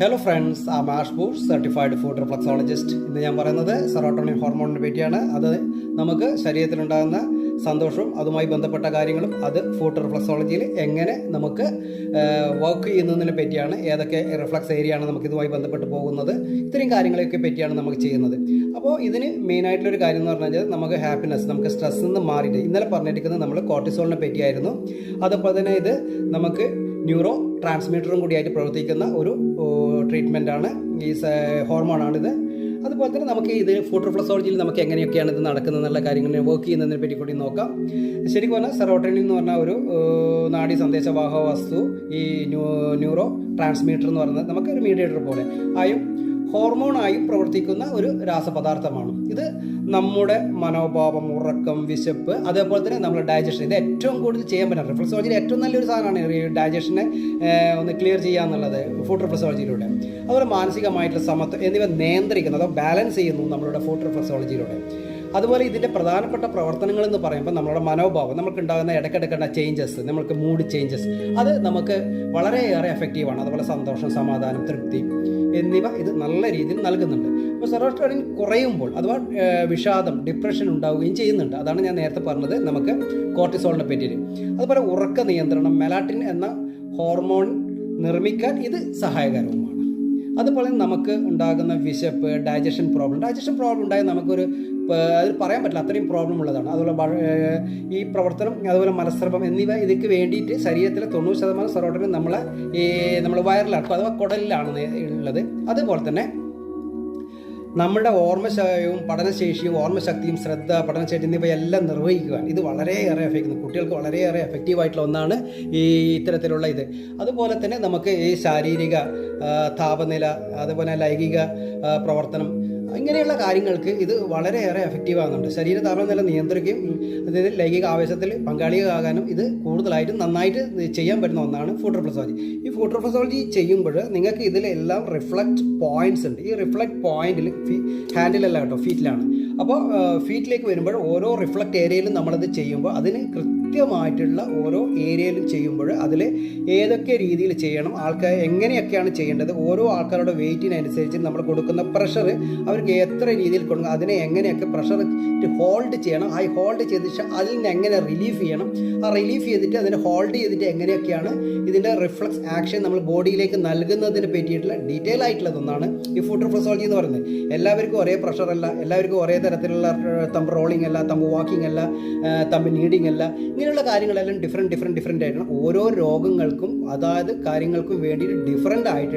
Hello friends ആ മാഷ് certified food റിഫ്ലക്സോളജിസ്റ്റ് ഇന്ന് ഞാൻ പറയുന്നത് സെറോട്ടോണിൻ ഹോർമോണിനെ പറ്റിയാണ് അത് നമുക്ക് ശരീരത്തിലുണ്ടാകുന്ന സന്തോഷവും അതുമായി ബന്ധപ്പെട്ട കാര്യങ്ങളും അത് ഫുഡ് റിഫ്ലക്സോളജിയിൽ എങ്ങനെ നമുക്ക് വർക്ക് ചെയ്യുന്നതിനെ പറ്റിയാണ് ഏതൊക്കെ റിഫ്ലക്സ് ഏരിയയാണ് നമുക്ക് ഇതുമായി ബന്ധപ്പെട്ട് പോകുന്നത് ഇത്രയും കാര്യങ്ങളെയൊക്കെ പറ്റിയാണ് നമുക്ക് ചെയ്യുന്നത്. അപ്പോൾ ഇതിന് മെയിനായിട്ടുള്ളൊരു കാര്യം എന്ന് പറഞ്ഞാൽ നമുക്ക് ഹാപ്പിനെസ് നമുക്ക് സ്ട്രെസ്സിൽ നിന്ന് മാറിയിട്ട് ഇന്നലെ പറഞ്ഞിരിക്കുന്നത് നമ്മൾ കോർട്ടിസോളിനെ പറ്റിയായിരുന്നു. അതുപോലെ തന്നെ ഇത് നമുക്ക് ന്യൂറോ ട്രാൻസ്മിറ്ററും കൂടിയായിട്ട് പ്രവർത്തിക്കുന്ന ഒരു ട്രീറ്റ്മെന്റ് ആണ് ഈ ഹോർമോണാണിത്. അതുപോലെ തന്നെ നമുക്ക് ഇത് ഫുഡ് റിഫ്ലക്സോളജിയിൽ നമുക്ക് എങ്ങനെയൊക്കെയാണ് ഇത് നടക്കുന്നത് എന്നുള്ള കാര്യങ്ങൾ വർക്ക് ചെയ്യുന്നതിനെ പറ്റി കൂടി നോക്കാം. ശരിക്കും പറഞ്ഞാൽ സെറോട്ടനിൻ എന്ന് പറഞ്ഞ ഒരു നാഡി സന്ദേശവാഹ വസ്തു ഈ ന്യൂ- ന്യൂറോ ട്രാൻസ്മീറ്റർ എന്ന് പറയുന്നത് നമുക്ക് ഒരു മീഡിയേറ്റർ പോലെ. ആയും ഹോർമോണായും പ്രവർത്തിക്കുന്ന ഒരു രാസപദാർത്ഥമാണ്. ഇത് നമ്മുടെ മനോഭാവം ഉറക്കം വിശപ്പ് അതേപോലെ തന്നെ നമ്മുടെ ഡൈജഷൻ ഇത് ഏറ്റവും കൂടുതൽ ചെയ്യാൻ പറ്റും റിഫ്ലക്സോളജിയിൽ ഏറ്റവും നല്ലൊരു സാധനമാണ് ഡൈജഷനെ ഒന്ന് ക്ലിയർ ചെയ്യുക എന്നുള്ളത് ഫുഡ് റിഫ്ലക്സോളജിയിലൂടെ അതുപോലെ മാനസികമായിട്ടുള്ള സമത്വം എന്നിവ നിയന്ത്രിക്കുന്നു അതോ ബാലൻസ് ചെയ്യുന്നു നമ്മളുടെ ഫുഡ് റിഫ്ലക്സോളജിയിലൂടെ അതുപോലെ ഇതിന്റെ പ്രധാനപ്പെട്ട പ്രവർത്തനങ്ങൾ എന്ന് പറയുമ്പോൾ നമ്മുടെ മനോഭാവം നമുക്ക് ഉണ്ടാകുന്ന ഇടയ്ക്കിടയ്ക്കുള്ള ചേഞ്ചസ് നമുക്ക് മൂഡ് ചേഞ്ചസ് അത് നമുക്ക് വളരെയേറെ എഫക്റ്റീവാണ് അതുപോലെ സന്തോഷം സമാധാനം തൃപ്തി എന്നിവ ഇത് നല്ല രീതിയിൽ നൽകുന്നുണ്ട്. അപ്പോൾ സെറോട്ടോണിൻ കുറയുമ്പോൾ അഥവാ വിഷാദം ഡിപ്രഷൻ ഉണ്ടാവുകയും ചെയ്യുന്നുണ്ട്. അതാണ് ഞാൻ നേരത്തെ പറഞ്ഞത് നമുക്ക് കോർട്ടിസോളിനെ പറ്റിയിട്ട്. അതുപോലെ ഉറക്ക നിയന്ത്രണം മെലാറ്റിൻ എന്ന ഹോർമോൺ നിർമ്മിക്കാൻ ഇത് സഹായകരവുമാണ്. അതുപോലെ നമുക്ക് ഉണ്ടാകുന്ന വിശപ്പ് ഡൈജഷൻ പ്രോബ്ലം ഡൈജഷൻ പ്രോബ്ലം ഉണ്ടായാൽ നമുക്കൊരു അതിൽ അത് പറയാൻ പറ്റില്ല അത്രയും പ്രോബ്ലം ഉള്ളതാണ്. അതുപോലെ ഈ പ്രവർത്തനം അതുപോലെ മലസ്രവം എന്നിവ ഇതിക്ക് വേണ്ടിയിട്ട് ശരീരത്തിലെ തൊണ്ണൂറ് ശതമാനം സെറോട്ടനും നമ്മളെ ഈ നമ്മൾ വയറിലാണ് അഥവാ കുടലിലാണ് ഉള്ളത്. അതുപോലെ തന്നെ നമ്മുടെ ഓർമ്മശയവും പഠനശേഷിയും ഓർമ്മശക്തിയും ശ്രദ്ധ പഠനശേഷി എന്നിവയെല്ലാം നിർവഹിക്കുക ഇത് വളരെയേറെ എഫക്റ്റ് കുട്ടികൾക്ക് വളരെയേറെ എഫക്റ്റീവായിട്ടുള്ള ഒന്നാണ് ഈ ഇത്തരത്തിലുള്ള ഇത്. അതുപോലെ തന്നെ നമുക്ക് ഈ ശാരീരിക താപനില അതുപോലെ ലൈംഗിക പ്രവർത്തനം ഇങ്ങനെയുള്ള കാര്യങ്ങൾക്ക് ഇത് വളരെയേറെ എഫക്റ്റീവ് ആകുന്നുണ്ട്. ശരീര താപനില നിയന്ത്രിക്കുകയും അതായത് ലൈംഗിക ആവേശത്തിൽ പങ്കാളിയാകാനും ഇത് കൂടുതലായിട്ട് നന്നായിട്ട് ചെയ്യാൻ പറ്റുന്ന ഒന്നാണ് ഫുഡ് ഈ ഫുഡ് ചെയ്യുമ്പോൾ നിങ്ങൾക്ക് ഇതിലെല്ലാം റിഫ്ലക്റ്റ് പോയിന്റ്സ് ഉണ്ട്. ഈ റിഫ്ലക്റ്റ് പോയിന്റിൽ ഹാൻഡിലല്ല കേട്ടോ ഫീറ്റിലാണ് അപ്പോൾ ഫീറ്റിലേക്ക് വരുമ്പോൾ ഓരോ റിഫ്ലക്റ്റ് ഏരിയയിലും നമ്മളത് ചെയ്യുമ്പോൾ അതിന് കൃത്യമായിട്ടുള്ള ഓരോ ഏരിയയിലും ചെയ്യുമ്പോൾ അതിൽ ഏതൊക്കെ രീതിയിൽ ചെയ്യണം ആൾക്കാർ എങ്ങനെയൊക്കെയാണ് ചെയ്യേണ്ടത് ഓരോ ആൾക്കാരുടെ വെയിറ്റിനനുസരിച്ച് നമ്മൾ കൊടുക്കുന്ന പ്രഷർ അവർക്ക് എത്ര രീതിയിൽ കൊടുക്കണം അതിനെ എങ്ങനെയൊക്കെ പ്രഷർ ഹോൾഡ് ചെയ്യണം ആ ഹോൾഡ് ചെയ്ത അതിൽ നിന്ന് എങ്ങനെ റിലീഫ് ചെയ്യണം ആ റിലീഫ് ചെയ്തിട്ട് അതിനെ ഹോൾഡ് ചെയ്തിട്ട് എങ്ങനെയൊക്കെയാണ് ഇതിന്റെ റിഫ്ലക്സ് ആക്ഷൻ നമ്മൾ ബോഡിയിലേക്ക് നൽകുന്നതിനെ പറ്റിയിട്ടുള്ള ഡീറ്റെയിൽ ആയിട്ടുള്ളതൊന്നാണ് ഈ ഫുഡ് റിഫ്ലക്സോളജി എന്ന് പറയുന്നത്. എല്ലാവർക്കും ഒരേ പ്രഷർ അല്ല എല്ലാവർക്കും ഒരേ തരത്തിലുള്ള തമ്പ് റോളിംഗ് അല്ല തമ്പ് വാക്കിംഗ് അല്ല തമ്പ് നീഡിങ് അല്ല ഇങ്ങനെയുള്ള കാര്യങ്ങളെല്ലാം ഡിഫറെന്റ് ഡിഫറെന്റ് ഡിഫറെന്റ് ആയിട്ടാണ്. ഓരോ രോഗങ്ങൾക്കും അതായത് കാര്യങ്ങൾക്കും വേണ്ടിയിട്ട് ഡിഫറെന്റ് ആയിട്ട്